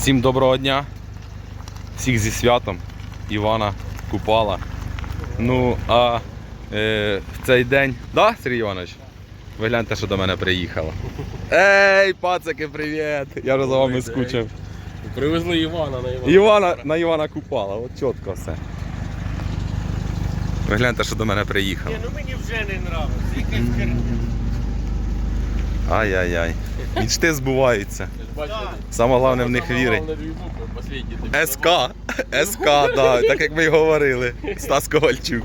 Всім доброго дня. Всіх зі святом. Івана Купала. Ну, а е, в цей день. Да, Сергій Іванович? Ви гляньте, що до мене приїхало. Ей, пацики, привіт! Я вже за вами скучив. Привезли Івана на Івана. Івана, на Івана Купала, от чітко все. Ви гляньте, що до мене приїхало. Ні, ну мені вже не нравиться. Ай-яй-яй. Мічти збуваються. Саме головне в них вірить. последні тобі СК. СК, да, так як ми й говорили. Стас Ковальчук.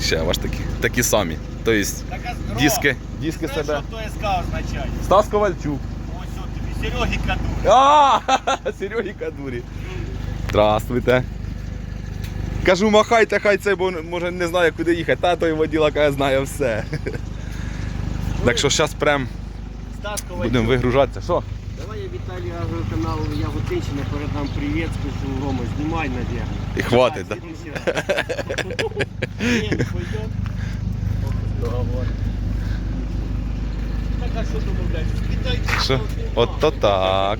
Ще ваш такі, такі самі. Тобто, диски, диски себе. що СК означає? Стас Ковальчук. Ось от тобі, Сереги Каду. А, Сереги Кадурі. Здравствуйте. Кажу, махайте, хай це, бо може не знає, куди їхати. Та той воділа каже, знає все. Так що зараз прям. Будемо вигружатися. Що? Давай я Віталію агроканалу Яготинщина передам привіт, скажу, Рома, знімай, наверное. І хватить, договор. Так, а що домовляєш? От то так.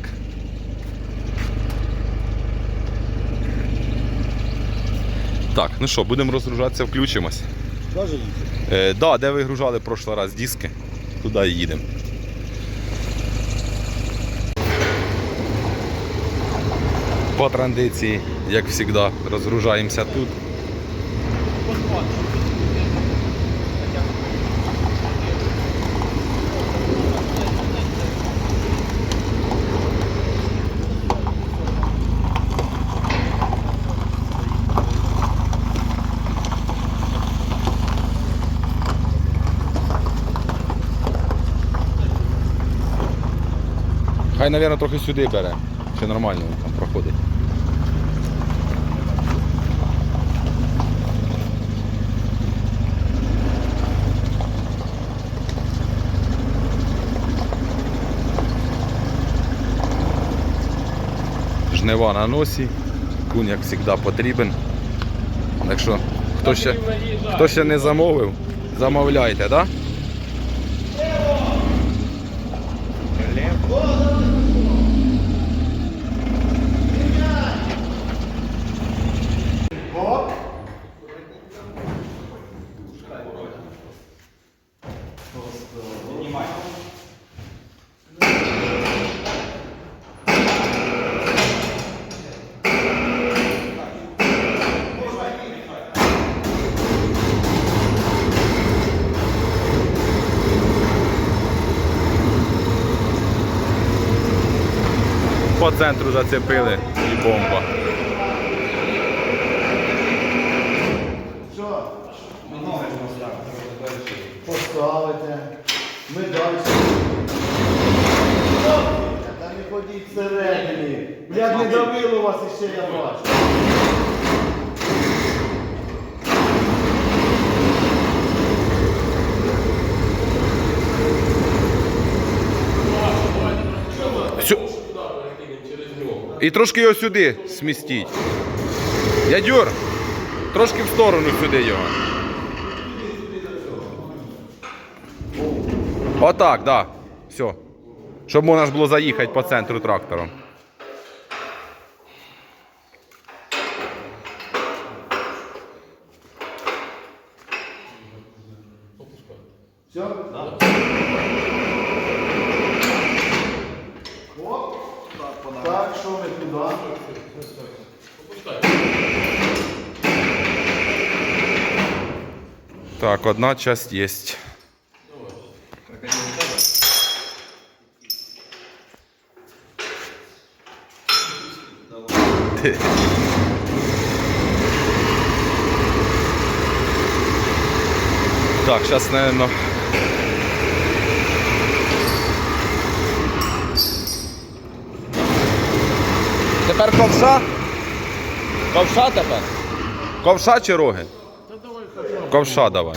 Так, ну що, будемо розгружатися, включимось. Е, да, де вигружали прошлий раз диски, туди і їдемо. По традиції, як завжди, розгружаємося тут. Хай, мабуть, трохи сюди бере. Ще нормально він там проходить. Жнива на носі, кун, як завжди, потрібен. Так що, хто ще, хто ще не замовив, замовляйте, так? Да? По центру зацепили і бомба. Що? Поставите. Ми далі. Та не ходіть всередині. Як не давило вас іще я бачу. Сю... І трошки його сюди смістіть. Дядюр, трошки в сторону сюди його. Отак, так. Да. Все. Щоб можна ж було заїхати по центру трактором. Так, що ми туди? Так, одна часть є. Так, зараз, наверное. Тепер ковша? Ковша тепер? Ковша чи роги? Ковша давай.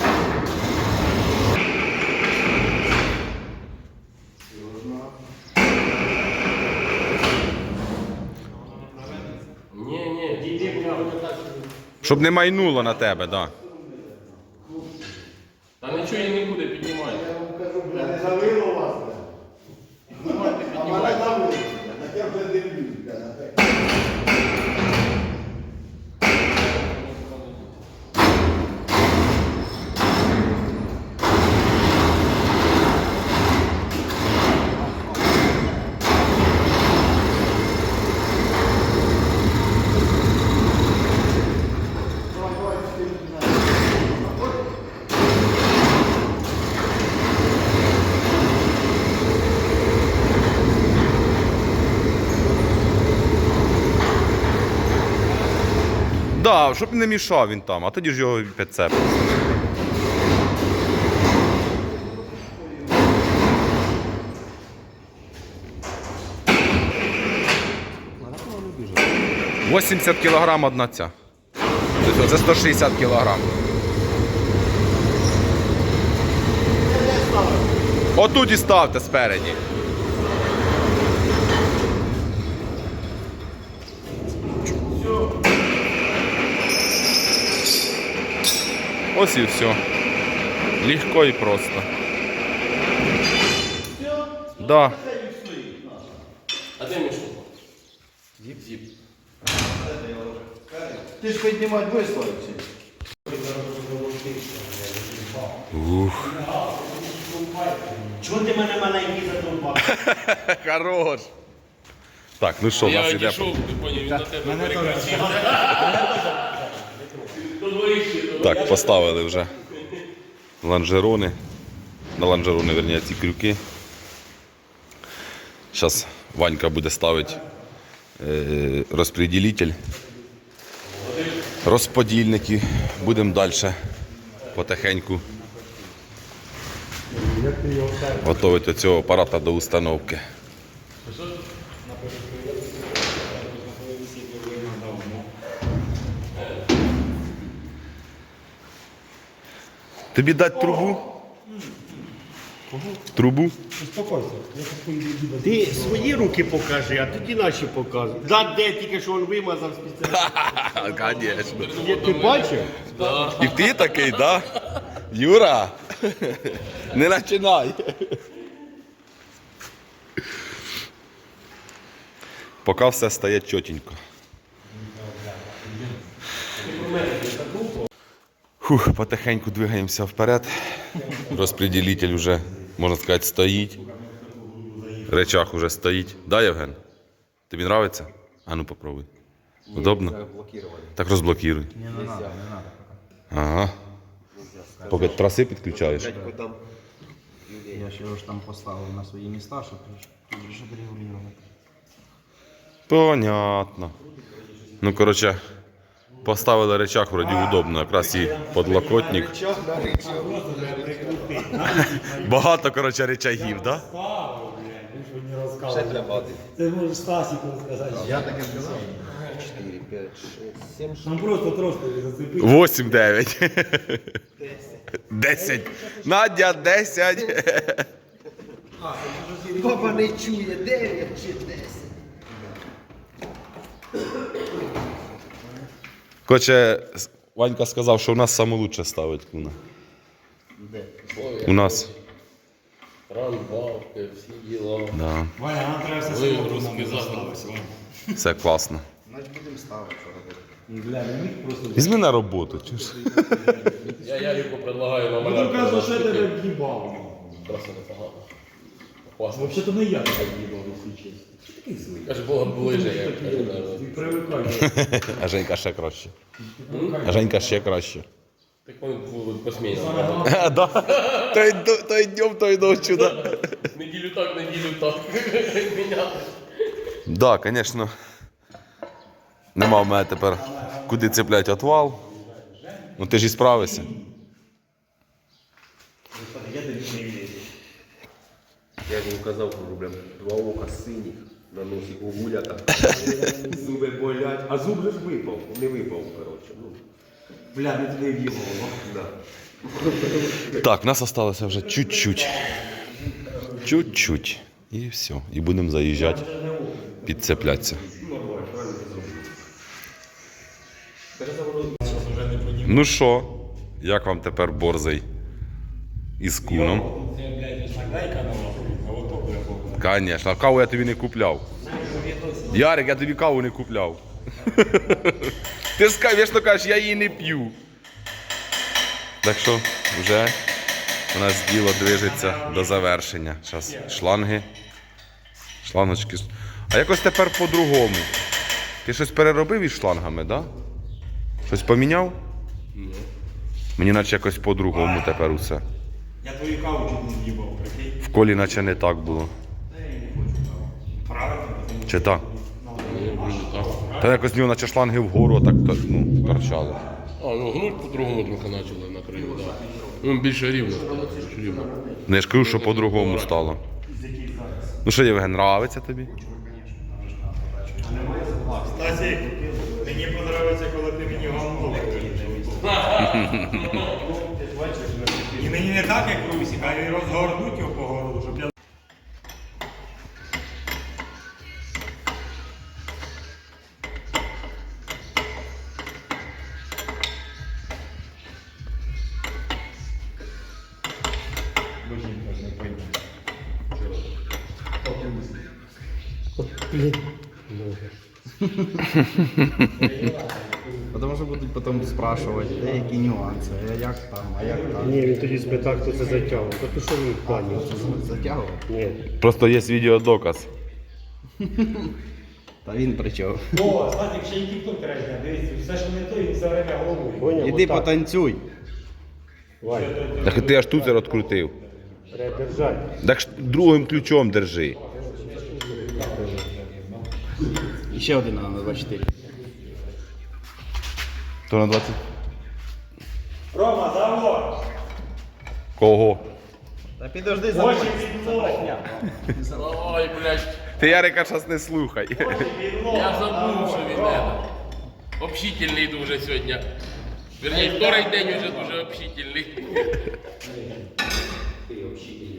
Щоб не майнуло на тебе, так. Да. Та нічого не буде, піднімай. Я вам кажу, бля, не давило вас. бля. Піднімайте, А мене піднімайте. давило. Так Да, щоб не мішав він там, а тоді ж його підцеп. «80 кілограм одна ця. Тобто Це 160 кілограм. Отут і ставте спереді. Ось і все. Легко і просто. Да. А де мішок? Зіп, зіп. Ти ж піднімати будеш Славик, чи ні? Чого ти мене маленький задовбав? Хорош. Так, ну що, у Я нас іде. одійшов, ти поняв, він на тебе перекричив. Так, поставили вже ланжерони. На ланжерони, верні, ці крюки. Зараз Ванька буде ставити е, розпреділитель. Розподільники. Будемо далі потихеньку готувати цього апарата до установки. Тобі дати трубу? Трубу? Ти свої руки покажи, а тоді наші покажи. Да, де тільки що він вимазав спеціально. Звісно. Є, Ти бачив? І ти такий, да? Юра, не починай. Поки все стає чотенько. Фух, потихеньку двигаємося вперед. Розпреділитель вже, можна сказати, стоїть. Речах уже стоїть. Да, Євген? Тобі подобається? А ну попробуй. Удобно? Так розблокируй. Ага. Поки траси підключаєш. Я ще ж там поставив на свої міста, щоб, щоб регулювати. Понятно. Ну, коротше, поставили речах, вроді удобно, якраз і подлокотник. Багато, коротше, речагів, да? Це може Стасіку сказати. Я таке сказав. 4, 5, 6, 7, Нам просто трошки зацепити. 8-9. 10. Надя, 10. Баба не чує, 9 чи 10. Коротше, Ванька сказав, що у нас лучше ставить куна. У нас. Ранбалки, всі діла. Да. Ваня, нам треба все Ви заклад. поставити. Все класно. Значить будемо ставити, що робити. Бля, не міг просто... Візьми на роботу. чуєш? Я Ярику предлагаю на Ну, кажеш, що я тебе в'їбав. Просто непогано. Класно. Взагалі-то не я тебе в'їбав, якщо чесно. Такий злий. Каже, було б ближе, як. Ти привикай. А Женька ще краще. А Женька ще краще. Так вони були посміяні. Да. Той, той днем, той ночью, да. Неділю так, неділю так. Міняли. Да, звісно. Нема в мене тепер куди цеплять отвал. Ну ти ж і справишся. Я йому казав, що прям два ока синіх, на носі гугулята, зуби болять, а зуб же ж випав, не випав, коротше. Ну, Бля, не туди в'їбав. да. Так, в нас залишилося вже чуть-чуть. Чуть-чуть. І все. І будемо заїжджати, підцеплятися. Ну що, як вам тепер борзий із куном? Це, блядь, наклейка нова, а ото буде Звісно, а каву я тобі не купляв. Ярик, я тобі каву не купляв. Ти звісно кажеш, я її не п'ю. Так що вже у нас діло движеться до завершення. Зараз шланги. Шлангочки. А якось тепер по-другому. Ти щось переробив із шлангами, так? Да? Щось поміняв? Ні. Мені наче якось по-другому тепер усе. Я твою каву чуть не в'їбав, прикинь. В колі наче не так було. Чи так? Та якось нього наче шланги вгору так ну, торчали. А, ну гнуть по-другому трохи почали на краю, так. Ну, більше рівно стало, більш рівно. Ну я ж кажу, що по-другому стало. Ну що, Євген, нравиться тобі? Стасік, мені подобається, коли ти мені гамбург. І мені не так, як Русік, а й розгорнуть його по городу, щоб Тому що будуть потім спрашувати, деякі нюанси, а як там, а як там. Ні, він тоді спитав, хто це затягував. Та ти що він в плані? Затягував? Ні. Просто є відеодоказ. Та він при чому? О, Стасік, ще й тік-ток треба зняти. Дивіться, все, що не то, він все время головою. Поняв? Іди Отак. потанцюй. Так ти аж тут треба держати. Так ж другим ключом держи. І ще один на 24. То на 20. Рома, завод! Кого? Та підожди Очі відло! Ой, блядь, Ти Ярика зараз не слухай. я забув, що він не. Общительний дуже сьогодні. Вірні, вторий день вже дуже общительний.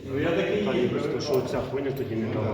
Ну я такий є. Просто що оця хуйня тоді не дала.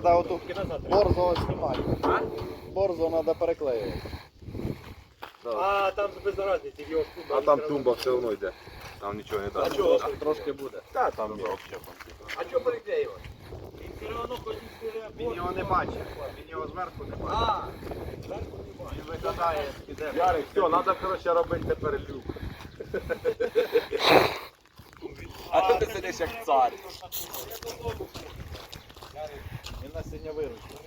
Треба оту назад. борзо знімати. Борзо треба переклеювати. А, там без разниці, його А там тумба все одно йде. Там нічого не А чого трошки буде? Та там є. А чого переклеювати? Він його не бачить. Він його зверху не бачить. А, він виглядає піде. Ярик, все, треба коротше робити тепер люк. А то ти сидиш як цар. Він нас сьогодні виручив.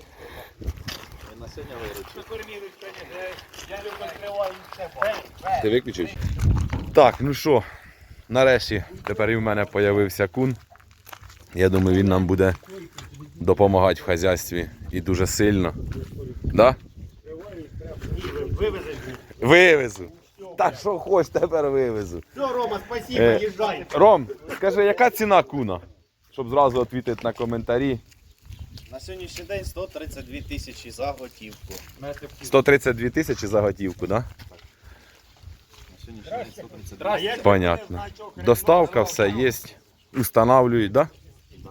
Він нас сьогодні виручив. Ти виключив? Так, ну що, нарешті тепер і в мене з'явився кун. Я думаю, він нам буде допомагати в хазяйстві і дуже сильно. Да? Вивезу. Та що хоч тепер вивезу. Все, Рома, спасибо, Е, їжджай. Ром, скажи, яка ціна куна? Щоб зразу відповідати на коментарі. На сьогоднішній день 132 тисячі за готівку. 132 тисячі за готівку, да? На сьогоднішній день 132. Понятно. Доставка, все є. Устанавлюють, да? Да,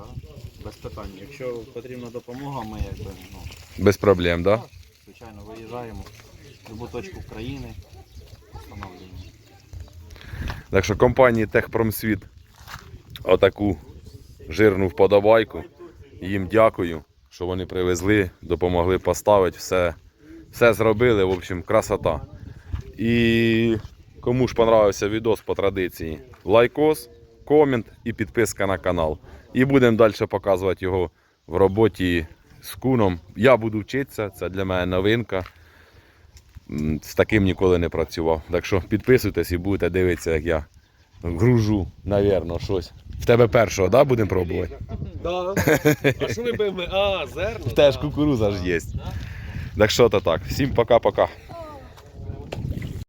без питань. Якщо потрібна допомога, ми якби, ну, Без проблем, да? звичайно, виїжджаємо в будь-яку точку країни, встановлюємо. Так що компанії Техпромсвіт отаку жирну вподобайку. Їм дякую. що вони привезли, допомогли поставити, все, все зробили. В общем, красота. І кому ж понравився відос по традиції, лайкос, комент і підписка на канал. І будемо далі показувати його в роботі з куном. Я буду вчитися, це для мене новинка. З таким ніколи не працював. Так що підписуйтесь і будете дивитися, як я гружу, навірно, щось. В тебе першого, да, будемо пробувати? Да. А що ми ми? А, зерно? Теж кукуруза ж є. Так що то так. Всім пока-пока.